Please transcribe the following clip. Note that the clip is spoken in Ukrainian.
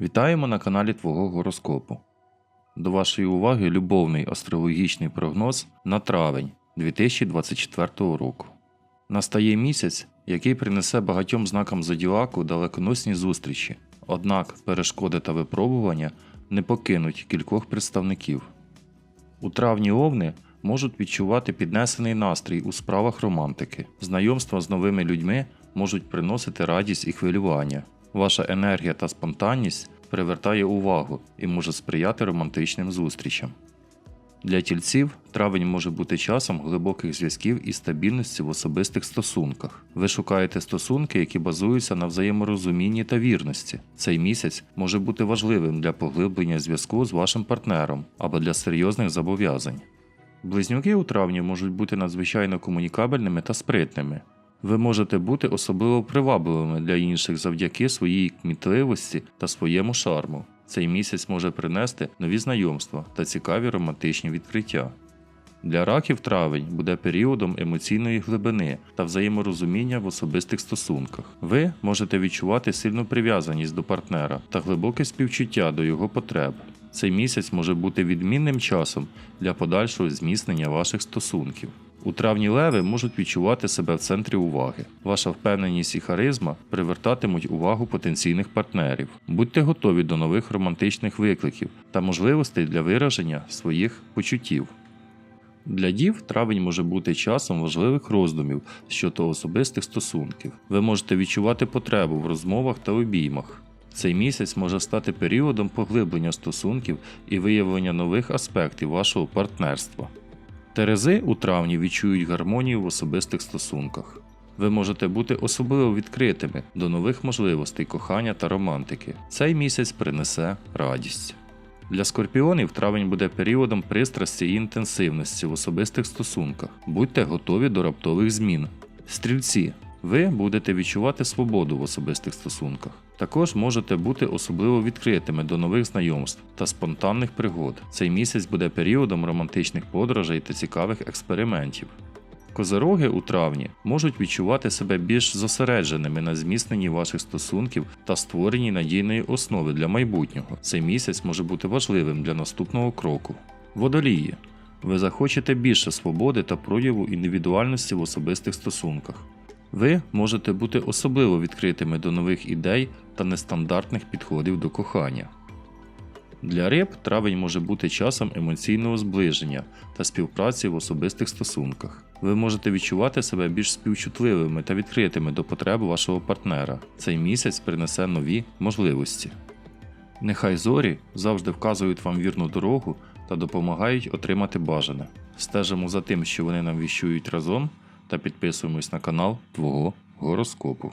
Вітаємо на каналі Твого гороскопу. До вашої уваги любовний астрологічний прогноз на травень 2024 року. Настає місяць, який принесе багатьом знакам зодіаку далеконосні зустрічі, однак перешкоди та випробування не покинуть кількох представників. У травні овни можуть відчувати піднесений настрій у справах романтики. Знайомства з новими людьми можуть приносити радість і хвилювання. Ваша енергія та спонтанність привертає увагу і може сприяти романтичним зустрічам. Для тільців травень може бути часом глибоких зв'язків і стабільності в особистих стосунках. Ви шукаєте стосунки, які базуються на взаєморозумінні та вірності. Цей місяць може бути важливим для поглиблення зв'язку з вашим партнером або для серйозних зобов'язань. Близнюки у травні можуть бути надзвичайно комунікабельними та спритними. Ви можете бути особливо привабливими для інших завдяки своїй кмітливості та своєму шарму. Цей місяць може принести нові знайомства та цікаві романтичні відкриття. Для раків травень буде періодом емоційної глибини та взаєморозуміння в особистих стосунках. Ви можете відчувати сильну прив'язаність до партнера та глибоке співчуття до його потреб. Цей місяць може бути відмінним часом для подальшого зміцнення ваших стосунків. У травні леви можуть відчувати себе в центрі уваги. Ваша впевненість і харизма привертатимуть увагу потенційних партнерів. Будьте готові до нових романтичних викликів та можливостей для вираження своїх почуттів. Для дів травень може бути часом важливих роздумів щодо особистих стосунків. Ви можете відчувати потребу в розмовах та обіймах. Цей місяць може стати періодом поглиблення стосунків і виявлення нових аспектів вашого партнерства. Терези у травні відчують гармонію в особистих стосунках. Ви можете бути особливо відкритими до нових можливостей кохання та романтики. Цей місяць принесе радість. Для скорпіонів травень буде періодом пристрасті і інтенсивності в особистих стосунках. Будьте готові до раптових змін. Стрільці. Ви будете відчувати свободу в особистих стосунках. Також можете бути особливо відкритими до нових знайомств та спонтанних пригод. Цей місяць буде періодом романтичних подорожей та цікавих експериментів. Козероги у травні можуть відчувати себе більш зосередженими на зміцненні ваших стосунків та створенні надійної основи для майбутнього. Цей місяць може бути важливим для наступного кроку. Водолії. Ви захочете більше свободи та прояву індивідуальності в особистих стосунках. Ви можете бути особливо відкритими до нових ідей та нестандартних підходів до кохання. Для риб травень може бути часом емоційного зближення та співпраці в особистих стосунках. Ви можете відчувати себе більш співчутливими та відкритими до потреб вашого партнера. Цей місяць принесе нові можливості. Нехай зорі завжди вказують вам вірну дорогу та допомагають отримати бажане. Стежимо за тим, що вони нам віщують разом, та підписуємось на канал Твого гороскопу.